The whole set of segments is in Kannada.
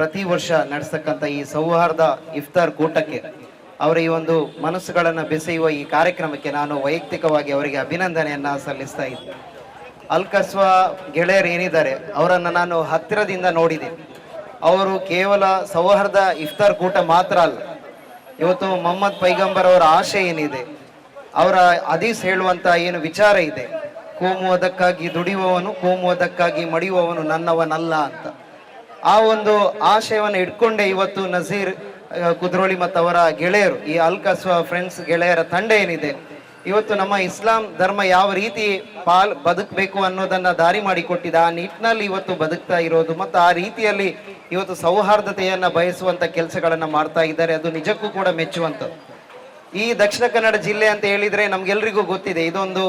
ಪ್ರತಿ ವರ್ಷ ನಡೆಸ್ತಕ್ಕಂಥ ಈ ಸೌಹಾರ್ದ ಇಫ್ತಾರ್ ಕೂಟಕ್ಕೆ ಅವರ ಈ ಒಂದು ಮನಸ್ಸುಗಳನ್ನು ಬೆಸೆಯುವ ಈ ಕಾರ್ಯಕ್ರಮಕ್ಕೆ ನಾನು ವೈಯಕ್ತಿಕವಾಗಿ ಅವರಿಗೆ ಅಭಿನಂದನೆಯನ್ನು ಸಲ್ಲಿಸ್ತಾ ಇದ್ದೆ. ಅಲ್ಕಸ್ವಾ ಗೆಳೆಯರು ಏನಿದ್ದಾರೆ, ಅವರನ್ನು ನಾನು ಹತ್ತಿರದಿಂದ ನೋಡಿದೆ. ಅವರು ಕೇವಲ ಸೌಹಾರ್ದ ಇಫ್ತಾರ್ ಕೂಟ ಮಾತ್ರ ಅಲ್ಲ, ಇವತ್ತು ಮೊಹಮ್ಮದ್ ಪೈಗಂಬರ್ ಅವರ ಆಶೆ ಏನಿದೆ, ಅವರ ಅದೀಸ್ ಹೇಳುವಂತ ಏನು ವಿಚಾರ ಇದೆ ಕೋಮುವುದಕ್ಕಾಗಿ ದುಡಿಯುವವನು ಕೋಮುವುದಕ್ಕಾಗಿ ಮಡಿಯುವವನು ನನ್ನವನಲ್ಲ ಅಂತ. ಆ ಒಂದು ಆಶಯವನ್ನು ಇಟ್ಕೊಂಡೇ ಇವತ್ತು ನಜೀರ್ ಕುದ್ರೋಳಿ ಮತ್ತು ಅವರ ಗೆಳೆಯರು, ಈ ಅಲ್ಕಸ್ ಫ್ರೆಂಡ್ಸ್ ಗೆಳೆಯರ ತಂಡ ಏನಿದೆ. ಇವತ್ತು ನಮ್ಮ ಇಸ್ಲಾಂ ಧರ್ಮ ಯಾವ ರೀತಿ ಪಾಲ್ ಬದುಕಬೇಕು ಅನ್ನೋದನ್ನ ದಾರಿ ಮಾಡಿಕೊಟ್ಟಿದೆ. ಆ ನಿಟ್ಟಿನಲ್ಲಿ ಇವತ್ತು ಬದುಕ್ತಾ ಇರೋದು ಮತ್ತು ಆ ರೀತಿಯಲ್ಲಿ ಇವತ್ತು ಸೌಹಾರ್ದತೆಯನ್ನ ಬಯಸುವಂತ ಕೆಲಸಗಳನ್ನ ಮಾಡ್ತಾ ಇದ್ದಾರೆ. ಅದು ನಿಜಕ್ಕೂ ಕೂಡ ಮೆಚ್ಚುವಂಥದ್ದು. ಈ ದಕ್ಷಿಣ ಕನ್ನಡ ಜಿಲ್ಲೆ ಅಂತ ಹೇಳಿದ್ರೆ ನಮ್ಗೆಲ್ರಿಗೂ ಗೊತ್ತಿದೆ. ಇದೊಂದು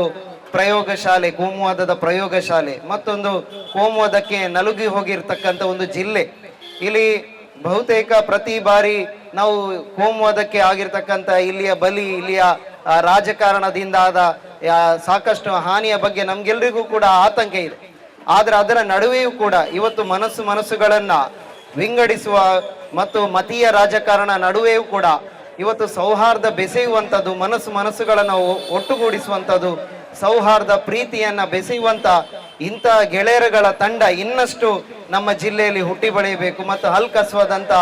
ಪ್ರಯೋಗ ಶಾಲೆ ಕೋಮುವಾದದ ಪ್ರಯೋಗಶಾಲೆ, ಮತ್ತೊಂದು ಕೋಮುವಾದಕ್ಕೆ ನಲುಗಿ ಹೋಗಿರ್ತಕ್ಕಂಥ ಒಂದು ಜಿಲ್ಲೆ. ಇಲ್ಲಿ ಬಹುತೇಕ ಪ್ರತಿ ಬಾರಿ ನಾವು ಕೋಮುವಾದಕ್ಕೆ ಆಗಿರ್ತಕ್ಕಂಥ ಇಲ್ಲಿಯ ಬಲಿ, ಇಲ್ಲಿಯ ರಾಜಕಾರಣದಿಂದಾದ ರಾಜಕಾರಣದಿಂದ ಸಾಕಷ್ಟು ಹಾನಿಯ ಬಗ್ಗೆ ನಮ್ಗೆಲ್ರಿಗೂ ಕೂಡ ಆತಂಕ ಇದೆ. ಆದರೆ ಅದರ ನಡುವೆಯೂ ಕೂಡ ಇವತ್ತು ಮನಸ್ಸು ಮನಸ್ಸುಗಳನ್ನ ವಿಂಗಡಿಸುವ ಮತ್ತು ಮತೀಯ ರಾಜಕಾರಣ ನಡುವೆಯೂ ಕೂಡ ಇವತ್ತು ಸೌಹಾರ್ದ ಬೆಸೆಯುವಂಥದ್ದು, ಮನಸ್ಸು ಮನಸ್ಸುಗಳನ್ನು ಒಟ್ಟುಗೂಡಿಸುವಂಥದ್ದು ಸೌಹಾರ್ದ ಪ್ರೀತಿಯನ್ನ ಬೆಸೆಯುವಂತ ಇಂಥ ಗೆಳೆಯರುಗಳ ತಂಡ ಇನ್ನಷ್ಟು ನಮ್ಮ ಜಿಲ್ಲೆಯಲ್ಲಿ ಹುಟ್ಟಿ ಬೆಳೆಯಬೇಕು ಮತ್ತು ಹಲ್ ಕಸ್ವಾದಂತ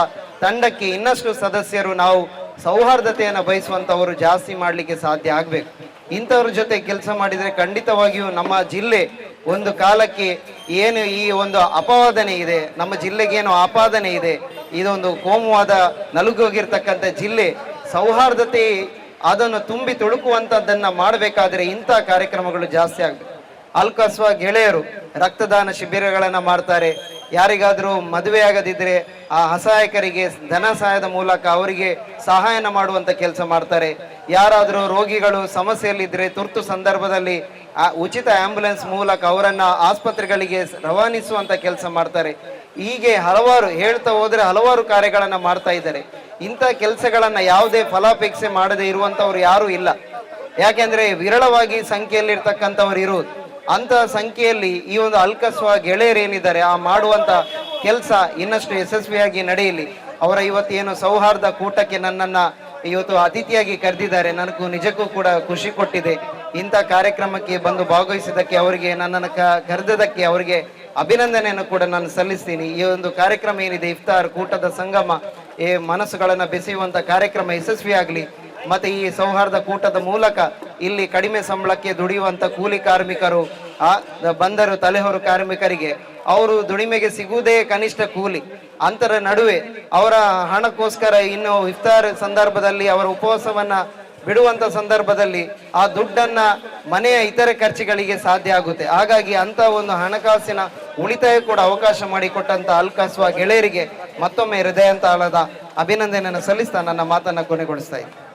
ತಂಡಕ್ಕೆ ಇನ್ನಷ್ಟು ಸದಸ್ಯರು ನಾವು ಸೌಹಾರ್ದತೆಯನ್ನು ಬಯಸುವಂಥವರು ಜಾಸ್ತಿ ಮಾಡಲಿಕ್ಕೆ ಸಾಧ್ಯ ಆಗಬೇಕು. ಇಂಥವ್ರ ಜೊತೆ ಕೆಲಸ ಮಾಡಿದ್ರೆ ಖಂಡಿತವಾಗಿಯೂ ನಮ್ಮ ಜಿಲ್ಲೆ ಒಂದು ಕಾಲಕ್ಕೆ ಏನು ಈ ಒಂದು ಅಪವಾದನೆ ಇದೆ, ನಮ್ಮ ಜಿಲ್ಲೆಗೆ ಏನು ಆಪಾದನೆ ಇದೆ, ಇದೊಂದು ಕೋಮುವಾದ ನಲುಗೋಗಿರ್ತಕ್ಕಂಥ ಜಿಲ್ಲೆ ಸೌಹಾರ್ದತೆ ಅದನ್ನು ತುಂಬಿ ತುಳುಕುವಂಥದ್ದನ್ನ ಮಾಡಬೇಕಾದ್ರೆ ಇಂಥ ಕಾರ್ಯಕ್ರಮಗಳು ಜಾಸ್ತಿ ಆಗ್ಬೇಕು. ಅಲ್ಕಸ್ವ ಗೆಳೆಯರು ರಕ್ತದಾನ ಶಿಬಿರಗಳನ್ನು ಮಾಡ್ತಾರೆ. ಯಾರಿಗಾದರೂ ಮದುವೆ ಆಗದಿದ್ರೆ ಆ ಅಸಹಾಯಕರಿಗೆ ಧನ ಸಹಾಯದ ಮೂಲಕ ಅವರಿಗೆ ಸಹಾಯನ ಮಾಡುವಂತ ಕೆಲಸ ಮಾಡ್ತಾರೆ. ಯಾರಾದರೂ ರೋಗಿಗಳು ಸಮಸ್ಯೆಯಲ್ಲಿದ್ದರೆ ತುರ್ತು ಸಂದರ್ಭದಲ್ಲಿ ಆ ಉಚಿತ ಆಂಬ್ಯುಲೆನ್ಸ್ ಮೂಲಕ ಅವರನ್ನು ಆಸ್ಪತ್ರೆಗಳಿಗೆ ರವಾನಿಸುವಂತ ಕೆಲಸ ಮಾಡ್ತಾರೆ. ಹೀಗೆ ಹಲವಾರು ಹೇಳ್ತಾ ಹೋದರೆ ಹಲವಾರು ಕಾರ್ಯಗಳನ್ನು ಮಾಡ್ತಾ ಇದ್ದಾರೆ. ಇಂಥ ಕೆಲಸಗಳನ್ನು ಯಾವುದೇ ಫಲಾಪೇಕ್ಷೆ ಮಾಡದೆ ಇರುವಂಥವ್ರು ಯಾರೂ ಇಲ್ಲ. ಯಾಕೆಂದ್ರೆ ವಿರಳವಾಗಿ ಸಂಖ್ಯೆಯಲ್ಲಿ ಇರ್ತಕ್ಕಂಥವ್ರು ಇರುವುದು ಅಂತ ಸಂಖ್ಯೆಯಲ್ಲಿ ಈ ಒಂದು ಅಲ್ಕಸ್ವ ಗೆಳೆಯರು ಏನಿದ್ದಾರೆ, ಆ ಮಾಡುವಂತ ಕೆಲಸ ಇನ್ನಷ್ಟು ಯಶಸ್ವಿಯಾಗಿ ನಡೆಯಲಿ. ಅವರ ಇವತ್ತೇನು ಸೌಹಾರ್ದ ಕೂಟಕ್ಕೆ ನನ್ನನ್ನ ಇವತ್ತು ಅತಿಥಿಯಾಗಿ ಕರೆದಿದ್ದಾರೆ. ನನಗೂ ನಿಜಕ್ಕೂ ಕೂಡ ಖುಷಿ ಕೊಟ್ಟಿದೆ. ಇಂಥ ಕಾರ್ಯಕ್ರಮಕ್ಕೆ ಬಂದು ಭಾಗವಹಿಸಿದ್ದಕ್ಕೆ ಅವರಿಗೆ, ನನ್ನನ್ನು ಕರೆದದಕ್ಕೆ ಅವರಿಗೆ ಅಭಿನಂದನೆಯನ್ನು ಕೂಡ ನಾನು ಸಲ್ಲಿಸ್ತೀನಿ. ಈ ಒಂದು ಕಾರ್ಯಕ್ರಮ ಏನಿದೆ, ಇಫ್ತಾರ್, ಕೂಟದ ಸಂಗಮ ಈ ಮನಸ್ಸುಗಳನ್ನು ಬೆಸೆಯುವಂಥ ಕಾರ್ಯಕ್ರಮ ಯಶಸ್ವಿಯಾಗಲಿ. ಮತ್ತು ಈ ಸೌಹಾರ್ದ ಕೂಟದ ಮೂಲಕ ಇಲ್ಲಿ ಕಡಿಮೆ ಸಂಬಳಕ್ಕೆ ದುಡಿಯುವಂಥ ಕೂಲಿ ಕಾರ್ಮಿಕರು ಬಂದರು ತಲೆಹೊರು ಕಾರ್ಮಿಕರಿಗೆ. ಅವರು ದುಡಿಮೆಗೆ ಸಿಗುವುದೇ ಕನಿಷ್ಠ ಕೂಲಿ. ಅಂತರ ನಡುವೆ ಅವರ ಹಣಕ್ಕೋಸ್ಕರ ಇನ್ನು ಇಫ್ತಾರ್ ಸಂದರ್ಭದಲ್ಲಿ ಅವರ ಉಪವಾಸವನ್ನು ಬಿಡುವಂಥ ಸಂದರ್ಭದಲ್ಲಿ ಆ ದುಡ್ಡನ್ನು ಮನೆಯ ಇತರೆ ಖರ್ಚುಗಳಿಗೆ ಸಾಧ್ಯ ಆಗುತ್ತೆ. ಹಾಗಾಗಿ ಅಂಥ ಒಂದು ಹಣಕಾಸಿನ ಉಳಿತಾಯ ಕೂಡ ಅವಕಾಶ ಮಾಡಿಕೊಟ್ಟಂತ ಅಲ್ಕಾಸ್ವ ಗೆಳೆಯರಿಗೆ ಮತ್ತೊಮ್ಮೆ ಹೃದಯಾಂತಳದ ಅಭಿನಂದನೆಯನ್ನು ಸಲ್ಲಿಸ್ತಾ ನನ್ನ ಮಾತನ್ನ ಕೊನೆಗೊಳಿಸ್ತಾ ಇದ್ದೀನಿ.